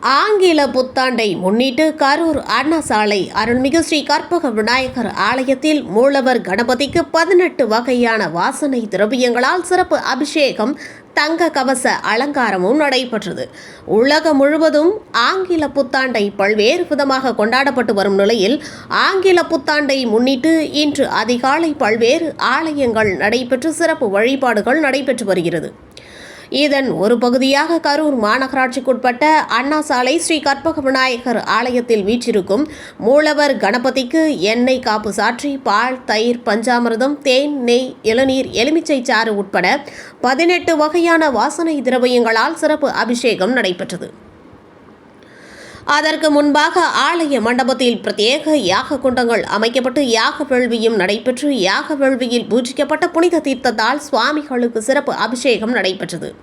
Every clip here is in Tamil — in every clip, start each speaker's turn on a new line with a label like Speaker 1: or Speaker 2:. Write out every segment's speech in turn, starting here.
Speaker 1: ஆங்கில புத்தாண்டை முன்னிட்டு கரூர் அண்ணா சாலை அருள்மிகு ஸ்ரீ கற்பக விநாயகர் ஆலயத்தில் மூலவர் கணபதிக்கு பதினெட்டு வகையான வாசனை திரவியங்களால் சிறப்பு அபிஷேகம் தங்க கவச அலங்காரமும் நடைபெற்றது. உலகம் முழுவதும் ஆங்கில புத்தாண்டை பல்வேறு விதமாக கொண்டாடப்பட்டு வரும் நிலையில் ஆங்கில புத்தாண்டை முன்னிட்டு இன்று அதிகாலை பல்வேறு ஆலயங்கள் நடைபெற்று சிறப்பு வழிபாடுகள் நடைபெற்று வருகிறது. இதன் ஒரு பகுதியாக கரூர் மாநகராட்சிக்குட்பட்ட அண்ணா சாலை ஸ்ரீ கற்பக விநாயகர் ஆலயத்தில் வீற்றிருக்கும் மூலவர் கணபதிக்கு எண்ணெய் காப்பு சாற்றி பால் தயிர் பஞ்சாமிரதம் தேன் நெய் இளநீர் எலுமிச்சை சாறு உட்பட பதினெட்டு வகையான வாசனை திரவியங்களால் சிறப்பு அபிஷேகம் நடைபெற்றது. அதற்கு முன்பாக ஆலய மண்டபத்தில் பிரத்யேக யாக குண்டங்கள் அமைக்கப்பட்டு யாக வேள்வியும் நடைபெற்று யாக வேள்வியில் பூஜிக்கப்பட்ட புனித தீர்த்தத்தால் சுவாமிகளுக்கு சிறப்பு அபிஷேகம் நடைபெற்றது.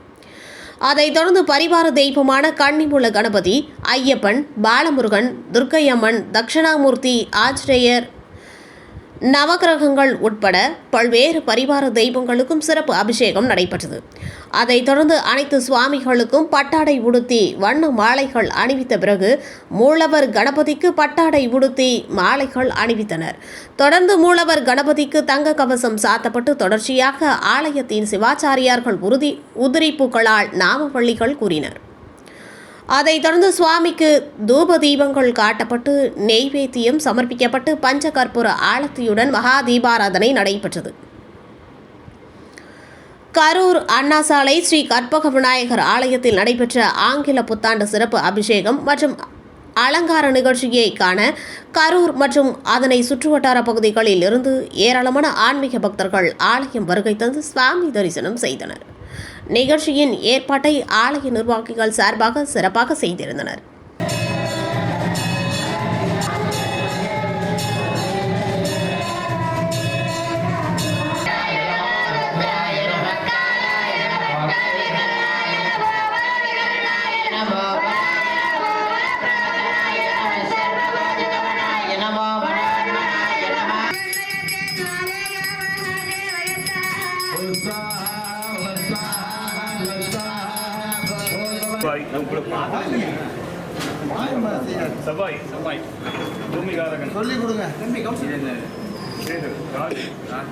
Speaker 1: அதைத் தொடர்ந்து பரிவார தெய்வமான கன்னிமுல கணபதி ஐயப்பன் பாலமுருகன் துர்க்கையம்மன் தட்சிணாமூர்த்தி ஆஞ்சநேயர் நவகிரகங்கள் உட்பட பல்வேறு பரிவார தெய்வங்களுக்கும் சிறப்பு அபிஷேகம் நடைபெற்றது. அதைத் தொடர்ந்து அனைத்து சுவாமிகளுக்கும் பட்டாடை உடுத்தி வண்ண மாலைகள் அணிவித்த பிறகு மூலவர் கணபதிக்கு பட்டாடை உடுத்தி மாலைகள் அணிவித்தனர். தொடர்ந்து மூலவர் கணபதிக்கு தங்க கவசம் சாத்தப்பட்டு தொடர்ச்சியாக ஆலயத்தின் சிவாச்சாரியார்கள் உறுதி உதிரிப்புகளால் நாமவள்ளிகள் கூறினர். அதைத் தொடர்ந்து சுவாமிக்கு தூப தீபங்கள் காட்டப்பட்டு நெய்வேத்தியம் சமர்ப்பிக்கப்பட்டு பஞ்ச கற்பூர ஆலத்தியுடன் மகா தீபாராதனை நடைபெற்றது. கரூர் அண்ணா சாலை ஸ்ரீ கற்பக விநாயகர் ஆலயத்தில் நடைபெற்ற ஆங்கில புத்தாண்டு சிறப்பு அபிஷேகம் மற்றும் அலங்கார நிகழ்ச்சியை காண கரூர் மற்றும் அதனை சுற்றுவட்டார பகுதிகளில் இருந்து ஏராளமான ஆன்மீக பக்தர்கள் ஆலயம் வருகை தந்து சுவாமி தரிசனம் செய்தனர். நிகழ்ச்சியின் ஏற்பாட்டை ஆலய நிர்வாகிகள் சார்பாக சிறப்பாக செய்திருந்தனர்.
Speaker 2: சபாய் சபாய். பூமிகாரகன்
Speaker 3: சொல்லி கொடுங்க தம்பி
Speaker 2: கேது ராகு நான்